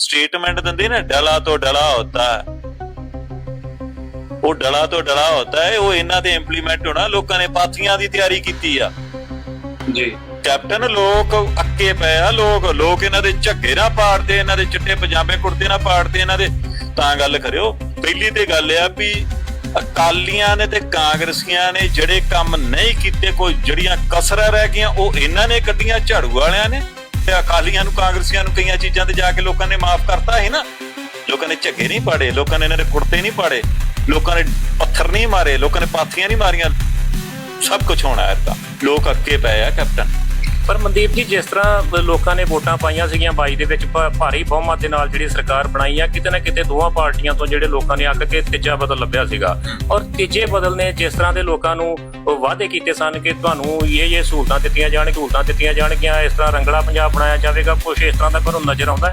Statement ਦਿੰਦੇ ਨੇ ਡਲਾ ਤੋਂ ਡਲਾ ਹੁੰਦਾ ਹੈ। ਉਹ ਡਲਾ ਤੋਂ ਡਲਾ ਹੁੰਦਾ ਹੈ ਉਹ ਇਹਨਾਂ ਦੇ ਇੰਪਲੀਮੈਂਟ ਹੋਣਾ ਲੋਕਾਂ ਨੇ ਪਾਥੀਆਂ ਦੀ ਤਿਆਰੀ ਕੀਤੀ ਆ। ਜੀ। ਕੈਪਟਨ ਲੋਕ ਅੱਕੇ ਪਏ ਆ ਲੋਕ ਲੋਕ ਇਹਨਾਂ ਦੇ ਝੱਗੇ ਨਾ ਪਾੜਦੇ ਇਹਨਾਂ ਦੇ ਚਿੱਟੇ ਪਜਾਮੇ ਕੁੜਤੇ ਨਾ ਪਾੜਦੇ ਇਹਨਾਂ ਦੇ। ਤਾਂ ਗੱਲ ਕਰਿਓ ਪਹਿਲੀ ਤੇ ਗੱਲ ਆ ਵੀ ਅਕਾਲੀਆਂ ਨੇ ਤੇ ਕਾਂਗਰਸੀਆਂ ਨੇ ਜਿਹੜੇ ਕੰਮ ਨਹੀਂ ਕੀਤੇ ਕੋਈ ਜਿਹੜੀਆਂ ਕਸਰਾਂ ਰਹਿ ਗਈਆਂ ਉਹ ਇਹਨਾਂ ਨੇ ਕੱਢੀਆਂ ਝਾੜੂ ਵਾਲਿਆਂ ਨੇ। ਅਕਾਲੀਆਂ ਨੂੰ, ਕਾਂਗਰਸੀਆਂ ਨੂੰ ਕਈਆਂ ਚੀਜ਼ਾਂ ਤੇ ਜਾ ਕੇ ਲੋਕਾਂ ਨੇ ਮਾਫ ਕਰਤਾ ਹੈ ਨਾ। ਲੋਕਾਂ ਨੇ ਝੱਗੇ ਨਹੀਂ ਪਾੜੇ, ਲੋਕਾਂ ਨੇ ਇਹਨਾਂ ਦੇ ਕੁੜਤੇ ਨਹੀਂ ਪਾੜੇ, ਲੋਕਾਂ ਨੇ ਪੱਥਰ ਨਹੀਂ ਮਾਰੇ, ਲੋਕਾਂ ਨੇ ਪਾਥੀਆਂ ਨਹੀਂ ਮਾਰੀਆਂ। ਸਭ ਕੁਝ ਹੋਣਾ ਹੈ ਤਾਂ ਲੋਕ ਅੱਕੇ ਪਏ ਆ, ਕੈਪਟਨ। ਪਰ ਮਨਦੀਪ ਜੀ ਜਿਸ ਤਰ੍ਹਾਂ ਲੋਕਾਂ ਨੇ ਵੋਟਾਂ ਪਾਈਆਂ ਸੀਗੀਆਂ 22 ਦੇ ਵਿੱਚ ਭਾਰੀ ਬਹੁਮਤ ਦੇ ਨਾਲ ਜਿਹੜੀ ਸਰਕਾਰ ਬਣਾਈ ਆ ਕਿਤੇ ਨਾ ਕਿਤੇ ਦੋਵਾਂ ਪਾਰਟੀਆਂ ਤੋਂ ਜਿਹੜੇ ਲੋਕਾਂ ਨੇ ਅੱਕ ਕੇ ਤੀਜਾ ਬਦਲ ਲੱਭਿਆ ਸੀਗਾ। ਔਰ ਤੀਜੇ ਬਦਲ ਨੇ ਜਿਸ ਤਰ੍ਹਾਂ ਦੇ ਲੋਕਾਂ ਨੂੰ ਵਾਅਦੇ ਕੀਤੇ ਸਨ ਕਿ ਤੁਹਾਨੂੰ ਇਹ ਇਹ ਸਹੂਲਤਾਂ ਦਿੱਤੀਆਂ ਜਾਣਗੀਆਂ ਸਹੂਲਤਾਂ ਦਿੱਤੀਆਂ ਜਾਣਗੀਆਂ ਇਸ ਤਰ੍ਹਾਂ ਰੰਗਲਾ ਪੰਜਾਬ ਬਣਾਇਆ ਜਾਵੇਗਾ ਕੁਝ ਇਸ ਤਰ੍ਹਾਂ ਦਾ ਤੁਹਾਨੂੰ ਨਜ਼ਰ ਆਉਂਦਾ ਹੈ?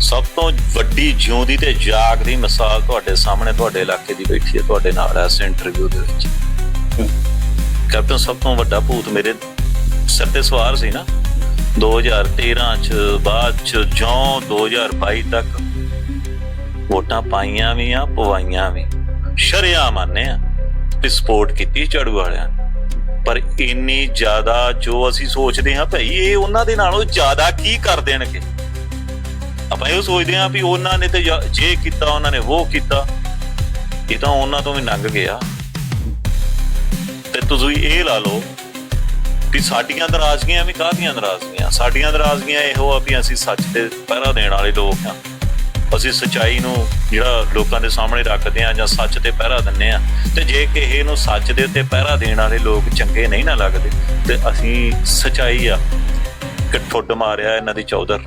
ਸਭ ਤੋਂ ਵੱਡੀ ਜਿਉਂਦੀ ਤੇ ਜਾਗਦੀ ਮਿਸਾਲ ਤੁਹਾਡੇ ਸਾਹਮਣੇ ਤੁਹਾਡੇ ਇਲਾਕੇ ਦੀ ਬੈਠੀ ਹੈ ਤੁਹਾਡੇ ਨਾਲ ਇਸ ਇੰਟਰਵਿਊ ਦੇ ਵਿੱਚ। ਕੈਪਟਨ ਸਭ ਤੋਂ ਵੱਡਾ ਭੂਤ ਮੇਰੇ ਸਿਰ ਤੇ ਸਵਾਰ ਸੀ ਨਾ। 2013 ਚ, ਬਾਅਦ ਚ, ਜੋਂ 2022 ਤੱਕ ਵੋਟਾਂ ਪਾਈਆਂ ਵੀ ਆ, ਪਵਾਈਆਂ ਵੀ। ਸ਼ਰਿਆ ਮੰਨੇ ਆ ਵੀ ਸਪੋਰਟ ਕੀਤੀ ਝਾੜੂ ਵਾਲਿਆਂ ਪਰ ਇੰਨੀ ਜ਼ਿਆਦਾ ਜੋ ਅਸੀਂ ਸੋਚਦੇ ਹਾਂ ਭਈ ਇਹ ਉਹਨਾਂ ਦੇ ਨਾਲੋਂ ਜ਼ਿਆਦਾ ਕੀ ਕਰ ਦੇਣਗੇ? ਆਪਾਂ ਇਹ ਸੋਚਦੇ ਹਾਂ ਵੀ ਉਹਨਾਂ ਨੇ ਤੇ ਜੇ ਕੀਤਾ, ਉਹਨਾਂ ਨੇ ਉਹ ਕੀਤਾ, ਇਹ ਤਾਂ ਉਹਨਾਂ ਤੋਂ ਵੀ ਲੰਘ ਗਿਆ। ਤੇ ਤੁਸੀਂ ਇਹ ਲਾ ਲਓ ਕਿ ਸਾਡੀਆਂ ਨਾਰਾਜ਼ਗੀਆਂ ਵੀ ਕਾਹਦੀਆਂ ਨਾਰਾਜ਼ਗੀਆਂ? ਸਾਡੀਆਂ ਨਾਰਾਜ਼ਗੀਆਂ ਇਹੋ ਆ ਵੀ ਅਸੀਂ ਸੱਚ ਤੇ ਪਹਿਰਾ ਦੇਣ ਵਾਲੇ ਲੋਕ ਆ। ਅਸੀਂ ਸਚਾਈ ਨੂੰ ਜਿਹੜਾ ਲੋਕਾਂ ਦੇ ਸਾਹਮਣੇ ਰੱਖਦੇ ਆ ਜਾਂ ਸੱਚ ਤੇ ਪਹਿਰਾ ਦਿੰਨੇ ਆ। ਤੇ ਜੇ ਕਿਸੇ ਨੂੰ ਸੱਚ ਦੇ ਉੱਤੇ ਪਹਿਰਾ ਦੇਣ ਵਾਲੇ ਲੋਕ ਚੰਗੇ ਨਹੀਂ ਨਾ ਲੱਗਦੇ, ਤੇ ਅਸੀਂ ਸਚਾਈ ਆ। ਕਿ ਠੁੱਡ ਮਾਰਿਆ ਇਹਨਾਂ ਦੀ ਚੌਧਰ।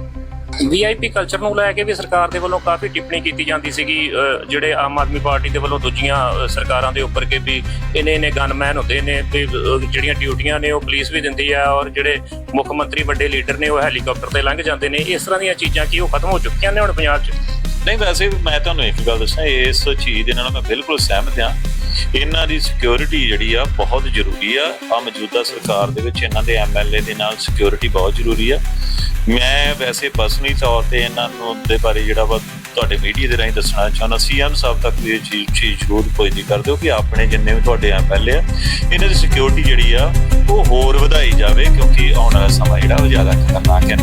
ਵੀਆਈਪੀ ਕਲਚਰ ਨੂੰ ਲੈ ਕੇ ਵੀ ਸਰਕਾਰ ਦੇ ਵੱਲੋਂ ਕਾਫੀ ਟਿੱਪਣੀ ਕੀਤੀ ਜਾਂਦੀ ਸੀਗੀ ਜਿਹੜੇ ਆਮ ਆਦਮੀ ਪਾਰਟੀ ਦੇ ਵੱਲੋਂ ਦੂਜੀਆਂ ਸਰਕਾਰਾਂ ਦੇ ਉੱਪਰ ਕਿ ਵੀ ਇਹਨੇ ਇਹਨੇ ਗਨਮੈਨ ਹੁੰਦੇ ਨੇ ਤੇ ਜਿਹੜੀਆਂ ਡਿਊਟੀਆਂ ਨੇ ਉਹ ਪੁਲਿਸ ਵੀ ਦਿੰਦੀ ਆ ਔਰ ਜਿਹੜੇ ਮੁੱਖ ਮੰਤਰੀ ਵੱਡੇ ਲੀਡਰ ਨੇ ਉਹ ਹੈਲੀਕਾਪਟਰ ਤੇ ਲੰਘ ਜਾਂਦੇ ਨੇ। ਇਸ ਤਰ੍ਹਾਂ ਦੀਆਂ ਚੀਜ਼ਾਂ ਕੀ ਉਹ ਖਤਮ ਹੋ ਚੁੱਕੀਆਂ ਨੇ ਹੁਣ ਪੰਜਾਬ 'ਚ? ਨਹੀਂ, ਵੈਸੇ ਮੈਂ ਤੁਹਾਨੂੰ ਇੱਕ ਗੱਲ ਦੱਸਾਂ, ਇਸ ਚੀਜ਼ ਦੇ ਨਾਲ ਮੈਂ ਬਿਲਕੁਲ ਸਹਿਮਤ ਹਾਂ। ਇਹਨਾਂ ਦੀ ਸਿਕਿਉਰਿਟੀ ਜਿਹੜੀ ਆ ਬਹੁਤ ਜ਼ਰੂਰੀ ਆ। ਆ ਮੌਜੂਦਾ ਸਰਕਾਰ ਦੇ ਵਿੱਚ ਇਹਨਾਂ ਦੇ ਐਮਐਲਏ ਦੇ ਨਾਲ ਸਿਕਿਉਰਿਟੀ ਬਹੁਤ ਜ਼ਰੂਰੀ ਆ। ਮੈਂ ਵੈਸੇ ਪਰਸਨਲੀ ਤੌਰ ਤੇ ਇਹਨਾਂ ਨੂੰ ਦੇ ਬਾਰੇ ਜਿਹੜਾ ਵਾ ਤੁਹਾਡੇ ਮੀਡੀਆ ਦੇ ਰਾਹੀਂ ਦੱਸਣਾ ਚਾਹੁੰਦਾ ਸੀਐਮ ਸਾਹਿਬ ਤੱਕ ਵੀ ਇਹ ਚੀਜ਼ ਚੀਜ਼ ਜ਼ਰੂਰ ਪੁੱਛਦੀ ਕਰ ਦਿਓ ਕਿ ਆਪਣੇ ਜਿੰਨੇ ਵੀ ਤੁਹਾਡੇ ਐਮਐਲਏ ਆ, ਇਹਨਾਂ ਦੀ ਸਿਕਿਉਰਿਟੀ ਜਿਹੜੀ ਆ, ਉਹ ਹੋਰ ਵਧਾਈ ਜਾਵੇ, ਕਿਉਂਕਿ ਆਉਣ ਵਾਲਾ ਸਮਾਂ ਜਿਹੜਾ ਉਹ ਜ਼ਿਆਦਾ ਖਤਰਨਾਕ ਹੈ।